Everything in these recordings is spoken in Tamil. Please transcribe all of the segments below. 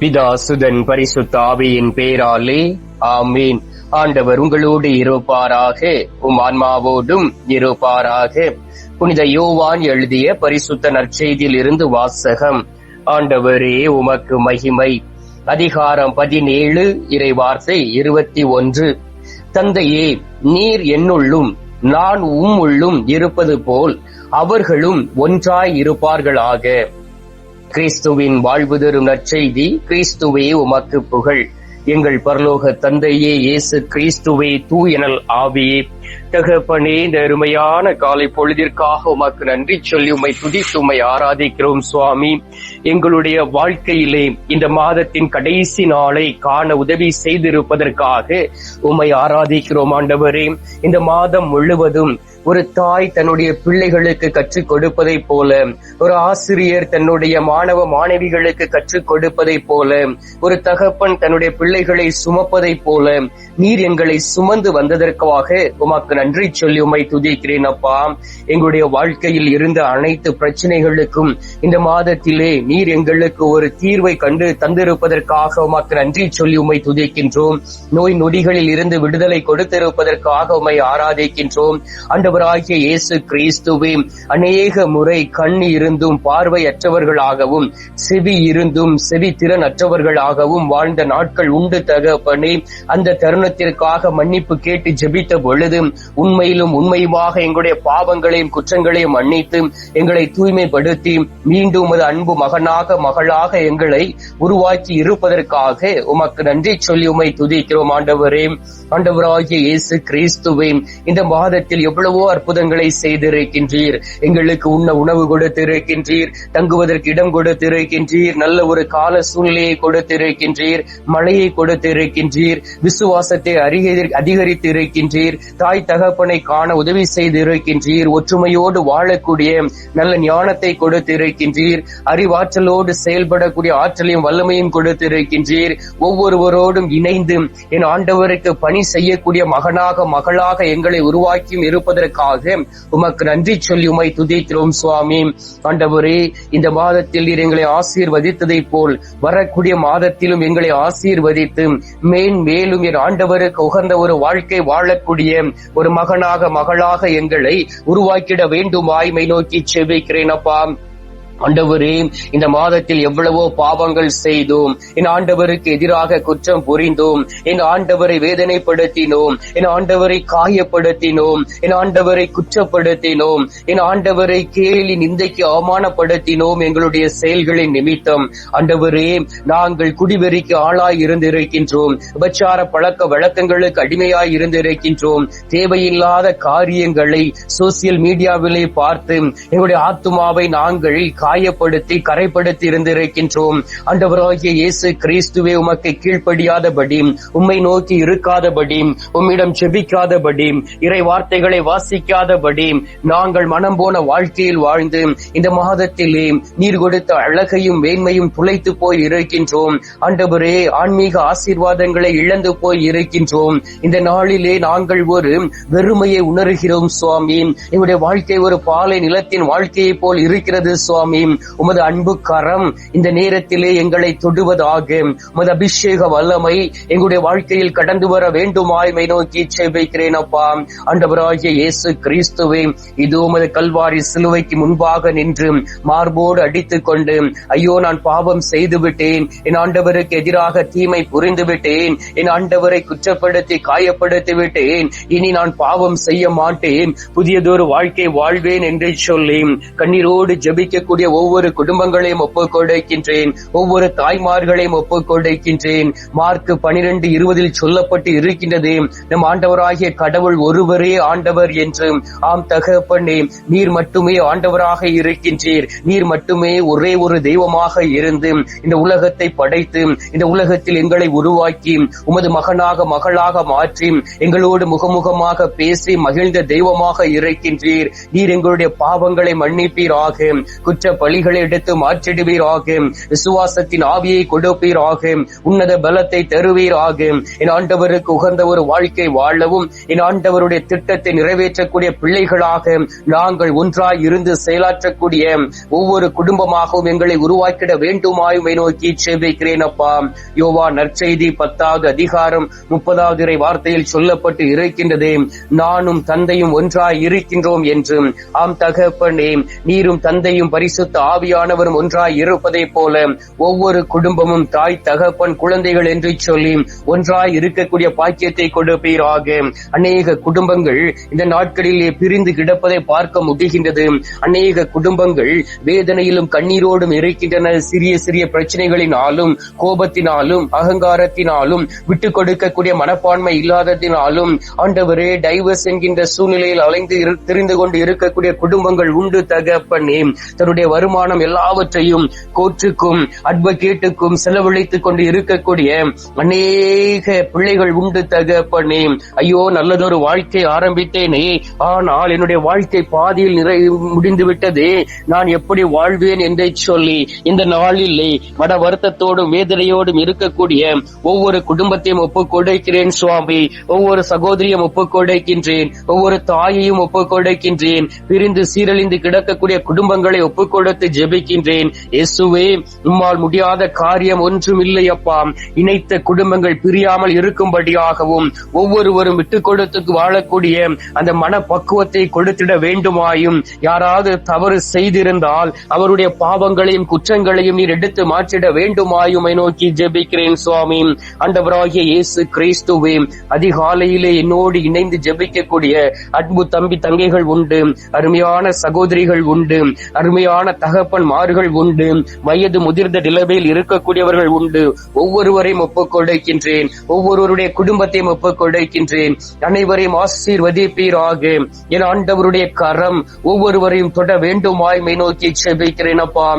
பிதாசுதன் பரிசுத்த ஆவியின் பேராலே ஆமீன். ஆண்டவர் உங்களோடு இருப்பாராக உம் ஆன்மாவோடும் இருப்பாராக. புனித யோவான் எழுதிய பரிசுத்த நற்செய்தியில் இருந்து வாசகம். ஆண்டவரே உமக்கு மகிமை. அதிகாரம் பதினேழு இறை வார்த்தை இருபத்தி ஒன்று. தந்தையே நீர் என்னுள்ளும் நான் உம்முள்ளும் இருப்பது போல் அவர்களும் ஒன்றாய் இருப்பார்களாக. கிறிஸ்துவின் வாழ்வு தரும் நற்செய்தி கிறிஸ்துவே உமக்கு புகழ். எங்கள் பரலோக தந்தையே இயேசு கிறிஸ்துவே தூயனல் ஆவியே. தகப்பனே இந்த அருமையான காலை பொழுதிற்காக உமக்கு நன்றி சொல்லி உமை துதித்து உம்மை ஆராதிக்கிறோம் சுவாமி. எங்களுடைய வாழ்க்கையிலே இந்த மாதத்தின் கடைசி நாளை காண உதவி செய்திருப்பதற்காக உம்மை ஆராதிக்கிறோம் ஆண்டவரே. இந்த மாதம் முழுவதும் ஒரு தாய் தன்னுடைய பிள்ளைகளுக்கு கற்றுக் கொடுப்பதை போல ஒரு ஆசிரியர் தன்னுடைய மாணவ மாணவிகளுக்கு கற்றுக் கொடுப்பதை போல ஒரு தகப்பன் தன்னுடைய பிள்ளைகளை சுமப்பதை போல நீர் எங்களை சுமந்து வந்ததற்காக உமக்கு நன்றி சொல்லி உமை துதிக்கிறேன் அப்பா. எங்களுடைய வாழ்க்கையில் இருந்த அனைத்து பிரச்சனைகளுக்கும் இந்த மாதத்திலே நீர் எங்களுக்கு ஒரு தீர்வை கண்டு தந்திருப்பதற்காக உமக்கு நன்றி சொல்லி உமை துதிக்கின்றோம். நோய் நொடிகளில் இருந்து விடுதலை கொடுத்திருப்பதற்காக உமை ஆராதிக்கின்றோம். ஆண்டவராகிய இயேசு கிறிஸ்துவே அநேக முறை கண் இருந்தும் பார்வையற்றவர்களாகவும் செவி இருந்தும் செவி திறன் அற்றவர்களாகவும் வாழ்ந்த நாட்கள் உண்டு தகப்பனே. அந்த தருணத்திற்காக மன்னிப்பு கேட்டு ஜெபித்த பொழுது உண்மையிலும் உண்மையுமாக எங்களுடைய பாவங்களையும் குற்றங்களையும் மன்னித்து எங்களை தூய்மைப்படுத்தி மீண்டும் உமது அன்பு மகனாக மகளாக எங்களை உருவாக்கி இருப்பதற்காக உமக்கு நன்றி சொல்லி உமை துதிக்கிறோம் ஆண்டவரே. ஆண்டவராகிய இயேசு கிறிஸ்துவே இந்த மாதத்தில் எவ்வளவோ அற்புதங்களை செய்திருக்கின்றீர். எங்களுக்கு உண்ண உணவு கொடுத்திருக்கின்றீர். தங்குவதற்கு இடம் கொடுத்திருக்கின்றீர். நல்ல ஒரு கால சூழ்நிலையை கொடுத்திருக்கின்றீர். மழையை கொடுத்திருக்கின்றீர். விசுவாசத்தை அதிகரித்து இருக்கின்றீர் தாய் தகப்பனை காண உதவி செய்திருக்கின்றீர். ஒற்றுமையோடு வாழக்கூடிய நல்ல ஞானத்தை கொடுத்திருக்கின்றீர். அறிவாற்றலோடு செயல்படக்கூடிய ஆற்றலையும் வல்லமையும் கொடுத்திருக்கின்றீர். ஒவ்வொருவரோடும் இணைந்து என் ஆண்டவருக்கு பணி செய்யக்கூடிய மகனாக மகளாக எங்களை உருவாக்கியும் இருப்பதற்கு இருப்பதற்காக உமக்கு நன்றி சொல்லி உமை துதிக்கிறோம் சுவாமி. ஆண்டவரே இந்த மாதத்தில் நீர் எங்களை ஆசீர்வதித்ததை போல் வரக்கூடிய மாதத்திலும் எங்களை ஆசீர்வதித்து மேன் மேலும் என் ஆண்டவருக்கு உகந்த ஒரு வாழ்க்கை வாழக்கூடிய ஒரு மகனாக மகளாக எங்களை உருவாக்கிட வேண்டும் வாய்மை நோக்கி செவிக்கிறேன் அப்பா. ஆண்டவரே இந்த மாதத்தில் எவ்வளவோ பாவங்கள் செய்தோம். என் ஆண்டவருக்கு எதிராக குற்றம் புரிந்தோம். என் ஆண்டவரை வேதனைப்படுத்தினோம். என் ஆண்டவரை காயப்படுத்தினோம். என் ஆண்டவரை குற்றப்படுத்தினோம். என் ஆண்டவரை கேலி நிந்தைக்கு அவமானப்படுத்தினோம் எங்களுடைய செயல்களின் நிமித்தம். ஆண்டவரே நாங்கள் குடிவெறிக்கு ஆளாய் இருந்திருக்கின்றோம். உபச்சார பழக்க வழக்கங்களுக்கு அடிமையாய் இருந்திருக்கின்றோம். தேவையில்லாத காரியங்களை சோசியல் மீடியாவிலே பார்த்து எங்களுடைய ஆத்துமாவை நாங்கள் காயப்படுத்தி கரைப்படுத்தி இருந்திருக்கின்றோம். அண்டவராகிய இயேசு கிறிஸ்துவே உமக்கு கீழ்ப்படியாதபடி உம்மை நோக்கி இருக்காதபடி உம்மிடம் செபிக்காதபடி இறை வார்த்தைகளை வாசிக்காதபடி நாங்கள் மனம் போன வாழ்க்கையில் வாழ்ந்து இந்த மாதத்திலே நீர் கொடுத்த அழகையும் மேன்மையும் துளைத்து போய் இருக்கின்றோம். ஆண்டவரே ஆன்மீக ஆசீர்வாதங்களை இழந்து போய் இருக்கின்றோம். இந்த நாளிலே நாங்கள் ஒரு வெறுமையை உணர்கிறோம் சுவாமி. எங்களுடைய வாழ்க்கை ஒரு பாலை நிலத்தின் வாழ்க்கையை போல் இருக்கிறது சுவாமி. உமது அன்பு கரம் இந்த நேரத்திலே எங்களை தொடுவதாக. உமது அபிஷேக வல்லமை எங்களுடைய வாழ்க்கையில் கடந்து வர வேண்டுமாய்மை நோக்கி செபிக்கிறேன் அப்பா. ஆண்டவராகிய இயேசு கிறிஸ்துவே இது உமது கல்வாரி சிலுவைக்கு முன்பாக நின்று மார்போடு அடித்துக் கொண்டு ஐயோ நான் பாவம் செய்து விட்டேன் என் ஆண்டவருக்கு எதிராக தீமை புரிந்து விட்டேன் என் ஆண்டவரை குற்றப்படுத்தி காயப்படுத்தி விட்டேன் இனி நான் பாவம் செய்ய மாட்டேன். புதியதொரு வாழ்க்கை வாழ்வேன் என்று சொல்லி கண்ணீரோடு ஜபிக்கக்கூடிய ஒவ்வொரு குடும்பங்களையும் ஒப்புக் கொடுக்கின்றேன். ஒவ்வொரு தாய்மார்களையும் ஒப்புக் கொடுக்கின்றேன். மார்க் பனிரெண்டு இருபதில் சொல்லப்பட்டு இருக்கின்றது. நம் ஆண்டவராகிய கடவுள் ஒருவரே ஆண்டவர் என்று ஆம் தகப்பனே நீர் மட்டுமே ஆண்டவராக இருக்கின்றீர். நீர் மட்டுமே ஒரே ஒரு தெய்வமாக இருந்து இந்த உலகத்தை படைத்து இந்த உலகத்தில் எங்களை உருவாக்கி உமது மகனாக மகளாக மாற்றி எங்களோடு முகமுகமாக பேசி மகிழ்ந்த தெய்வமாக இருக்கின்றீர். நீர் எங்களுடைய பாவங்களை மன்னிப்பீராக. குற்ற பலிகளை எடுத்து மாற்றிடுவீராக. விசுவாசத்தின் ஆவியை கொடுப்பீராக. உன்னத பலத்தை தருவீராக. என் ஆண்டவருக்கு உகந்த ஒரு வாழ்க்கை வாழவும் என் ஆண்டவருடைய திட்டத்தை நிறைவேற்றக்கூடிய பிள்ளைகளாக நாங்கள் ஒன்றாய் இருந்து செயலாற்றக்கூடிய ஒவ்வொரு குடும்பமாகவும் எங்களை உருவாக்கிட வேண்டுமாயுமை நோக்கி சேவிக்கிறேன் அப்பா. யோவா நற்செய்தி பத்தாவது அதிகாரம் முப்பதாவது இறை வார்த்தையில் சொல்லப்பட்டு இருக்கின்றது. நானும் தந்தையும் ஒன்றாய் இருக்கின்றோம் என்றும் ஆம் தகப்பனே நீரும் தந்தையும் பரிசு பரிசுத்த ஆவியானவரும் ஒன்றாய் இருப்பதை போல ஒவ்வொரு குடும்பமும் தாய் தகப்பன் குழந்தைகள் என்று சொல்லி ஒன்றாய் இருக்கக்கூடிய பாக்கியத்தை கொடுப்பீராக. அநேக குடும்பங்கள் இந்த நாட்களிலே பிரிந்து கிடப்பதை பார்க்க முடிகின்றது. அநேக குடும்பங்கள் வேதனையிலும் கண்ணீரோடும் இருக்கின்றன. சிறிய சிறிய பிரச்சனைகளினாலும் கோபத்தினாலும் அகங்காரத்தினாலும் விட்டு கொடுக்கக்கூடிய மனப்பான்மை இல்லாததினாலும் ஆண்டவரே டைவர்ஸ் என்கின்ற சூழ்நிலையில் அலைந்து திரிந்து கொண்டு இருக்கக்கூடிய குடும்பங்கள் உண்டு தகப்பனே. தன்னுடைய வருமானம் எல்லாவற்றையும் கோர்ட்டுக்கும் அட்வொகேட்டுக்கும் செலவழித்துக் கொண்டு இருக்கக்கூடிய அநேக பிள்ளைகள் உண்டு தகப்பனே ஐயோ நல்லதொரு வாழ்க்கை ஆரம்பித்தேனே. ஆனால் என்னுடைய வாழ்க்கை பாதியில் நிறை முடிந்து விட்டதே. நான் எப்படி வாழ்வேன் என்றே சொல்லி இந்த நாளிலே மன வருத்தத்தோடும் வேதனையோடும் இருக்கக்கூடிய ஒவ்வொரு குடும்பத்தையும் ஒப்புக்கொடுக்கிறேன் சுவாமி. ஒவ்வொரு சகோதரியும் ஒப்புக்கொடுக்கின்றேன் ஒவ்வொரு தாயையும் ஒப்புக்கொடுக்கின்றேன் பிரிந்து சீரழிந்து கிடக்கக்கூடிய குடும்பங்களை ஒப்புக் கொடுத்து ஜெபிக்கின்றேன். இயேசுவே உம்மால் முடியாத காரியம் ஒன்றும் இல்லை அப்பா. இணைத்த குடும்பங்கள் பிரியாமல் இருக்கும்படியாகவும் ஒவ்வொருவரும் விட்டுக் கொடுத்து வாழக்கூடிய அந்த மனப்பக்குவத்தை கொடுத்திட வேண்டுமாயும். யாராவது தவறு செய்திருந்தால் அவருடைய பாவங்களையும் குற்றங்களையும் நீர் எடுத்து மாற்றிட வேண்டுமாயுமை நோக்கி ஜெபிக்கிறேன் சுவாமி. அண்டவராகிய இயேசு கிறிஸ்துவே அதிகாலையிலே என்னோடு இணைந்து ஜெபிக்கக்கூடிய அன்பு தம்பி தங்கைகள் உண்டு அருமையான சகோதரிகள் உண்டு அருமையான தகப்பன் மாறுகள் உண்டு. வயது முதிர்ந்த நிலைமையில் இருக்கக்கூடியவர்கள் உண்டு. ஒவ்வொருவரையும் ஒப்புக்கொடுக்கின்றேன் ஒவ்வொருவருடைய குடும்பத்தையும் ஒப்புக்கொடுக்கின்றேன் அனைவரையும் ஆசீர்வதிப்பீராக. என் ஆண்டவருடைய கரம் ஒவ்வொருவரையும் தொட வேண்டுமாய் மை நோக்கி செபிக்கிறேன் அப்பா.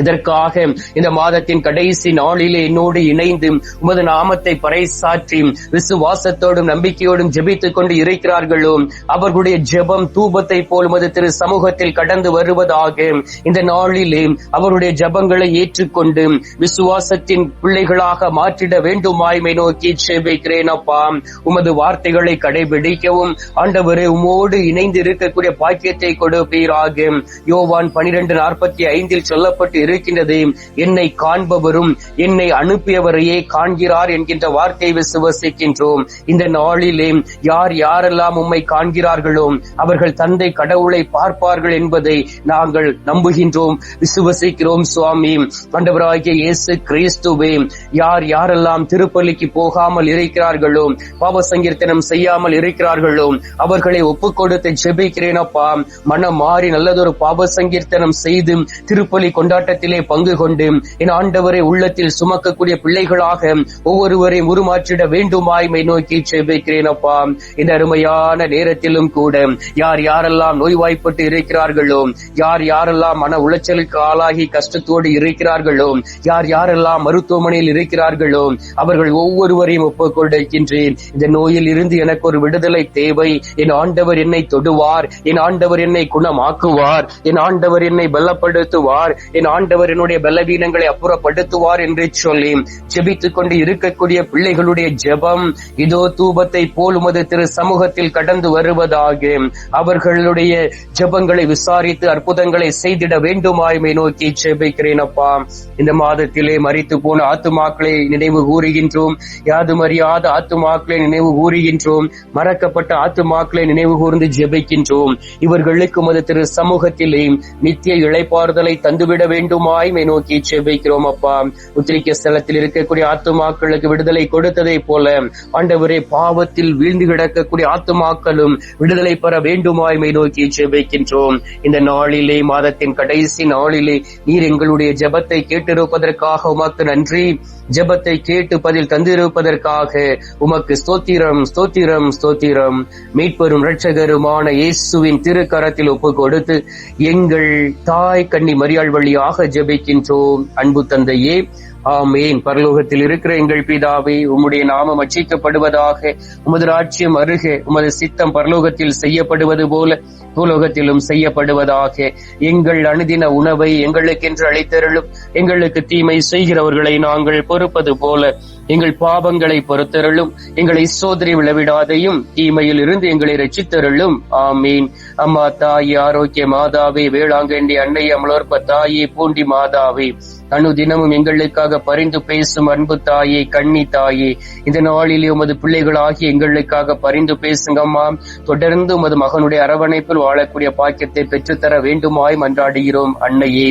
இதற்காக இந்த மாதத்தின் கடைசி நாளிலே என்னோடு இணைந்து உமது நாமத்தை பறைசாற்றி விசுவாசத்தோடும் நம்பிக்கையோடும் ஜெபித்துக் கொண்டு இருக்கிறார்களோ அவர்களுடைய ஜெபம் தூபத்தை போல் உமது திரு சமூகத்தில் கடந்து வருவதாக இந்த நாளிலே அவருடைய ஜெபங்களை ஏற்றுக்கொண்டு விசுவாசத்தின் பிள்ளைகளாக மாற்றிட வேண்டுமாய்மை நோக்கி ஜெபிக்கிறேன் அப்பா. உமது வார்த்தைகளை கடைபிடிக்கவும் ஆண்டவரே உமோடு இணைந்து இருக்கக்கூடிய பாக்கியத்தை கொடுப்பீராக. யோவான் பனிரெண்டு நாற்பத்தி ஐந்தில் சொல்லப்பட்டு இருக்கின்றது என்னை காண்பவரும் என்னை அனுப்பியவரையே காண்கிறார் என்கின்ற வார்த்தையை விசுவசிக்கின்றோம் இந்த நாளிலே யார் யாரெல்லாம் உம்மை காண்கிறார்களோ அவர்கள் தந்தை கடவுளை பார்ப்பார்கள் என்பதை நாங்கள் நம்புகின்றோம். விசுவசிக்கிறோம் சுவாமி. ஆண்டவராகிய இயேசு கிறிஸ்துவே யார் யாரெல்லாம் திருப்பலிக்கு போகாமல் இருக்கிறார்களோ பாவ சங்கீர்த்தனம் செய்யாமல் இருக்கிறார்களோ அவர்களை ஒப்புக் கொடுத்து ஜெபிக்கிறேன் அப்பா மனம் மாறி நல்லதொரு பாவ சங்கீர்த்தனம் செய்து திருப்பலி போராட்டத்திலே பங்கு கொண்டு என் ஆண்டவரை உள்ளத்தில் சுமக்கக்கூடிய பிள்ளைகளாக ஒவ்வொருவரையும் உருமாற்றிட வேண்டுமாய்மை நோக்கி செபிக்கிறேன் அப்பா. இந்த அருமையான நேரத்திலும் கூட யார் யாரெல்லாம் நோய்வாய்ப்பட்டு இருக்கிறார்களோ யார் யாரெல்லாம் மன உளைச்சலுக்கு ஆளாகி கஷ்டத்தோடு இருக்கிறார்களோ யார் யாரெல்லாம் மருத்துவமனையில் இருக்கிறார்களோ அவர்கள் ஒவ்வொருவரையும் ஒப்புக்கொண்டிருக்கின்றேன் இந்த நோயில் இருந்து எனக்கு ஒரு விடுதலை தேவை. என் ஆண்டவர் என்னை தொடுவார். என் ஆண்டவர் என்னை குணமாக்குவார். என் ஆண்டவர் என்னை பலப்படுத்துவார். என் ஆண்டவர் என்னுடைய பலவீனங்களை அப்புறப்படுத்துவார் என்று சொல்லி ஜெபித்துக் கொண்டு இருக்கக்கூடிய பிள்ளைகளுடைய ஜெபம். இதோ தூபத்தை போலுமது திரு சமூகத்தில் கடந்து வருவதாக அவர்களுடைய ஜெபங்களை விசாரித்து அற்புதங்களை செய்திட வேண்டுமாய்மை நோக்கி ஜெபிக்கிறேன் அப்பா. இந்த மாதத்திலே மறித்து போன ஆத்துமாக்களை நினைவு கூறுகின்றோம். யாதும் அறியாத ஆத்துமாக்களை நினைவு கூறுகின்றோம். மறக்கப்பட்ட ஆத்துமாக்களை நினைவு கூர்ந்து ஜெபிக்கின்றோம். இவர்களுக்கு மது திரு சமூகத்திலே நித்திய இழைப்பாறுதலை தந்துவிட வேண்டும். வேண்டுமாய்மை நோக்கி ஜெபிக்கிறோம் அப்பா. உத்திரிக்க ஸ்தலத்தில் இருக்கக்கூடிய ஆத்துமாக்களுக்கு விடுதலை கொடுத்ததை போல ஆண்டவரே பாவத்தில் வீழ்ந்து கிடக்கக்கூடிய ஆத்துமாக்களும் விடுதலை பெற வேண்டுமாய்மை நோக்கி ஜெபிக்கின்றோம் இந்த நாளிலே மாதத்தின் கடைசி நாளிலே நீர் எங்களுடைய ஜபத்தை கேட்டிருப்பதற்காக உமக்கு நன்றி. ஜபத்தை கேட்டு பதில் தந்திருப்பதற்காக உமக்கு ஸ்தோத்திரம் ஸ்தோத்திரம் ஸ்தோத்திரம். மீட்பெரும் இரட்சகருமான இயேசுவின் திருக்கரத்தில் ஒப்பு கொடுத்து எங்கள் தாய் கண்ணி மரியாள் வழியாக ஜெபிக்கின்றோம் அன்பு தந்தையே. ஆமேன். பரலோகத்தில் இருக்கிற எங்கள் பிதாவே உம்முடைய நாமம் அச்சிக்கப்படுவதாக உமது ராஜ்யம் அருக உமது சித்தம் பரலோகத்தில் செய்யப்படுவது போல பூலோகத்திலும் செய்யப்படுவதாக. எங்கள் அணுதின உணவை எங்களுக்கென்று அழைத்தருளும் எங்களுக்கு தீமை செய்கிறவர்களை நாங்கள் பொறுப்பது போல எங்கள் பாவங்களை பொறுத்தருளும் எங்களை சோதரி விளவிடாதையும் தீமையில் இருந்து எங்களை ரச்சித்தருளும் ஆமீன். அம்மா தாயி ஆரோக்கிய மாதாவே வேளாங்கண்டி அன்னை அமலோற்ப தாயே பூண்டி மாதாவே. அனுதினமும் எங்களுக்காக பரிந்து பேசும் அன்பு தாயே கண்ணி தாயே. இந்த நாளிலே உமது பிள்ளைகளாகி எங்களுக்காக பரிந்து பேசுங்கம்மா தொடர்ந்து உமது மகனுடைய அரவணைப்பில் வாழக்கூடிய பாக்கியத்தை பெற்றுத்தர வேண்டுமாய் மன்றாடுகிறோம் அன்னையே.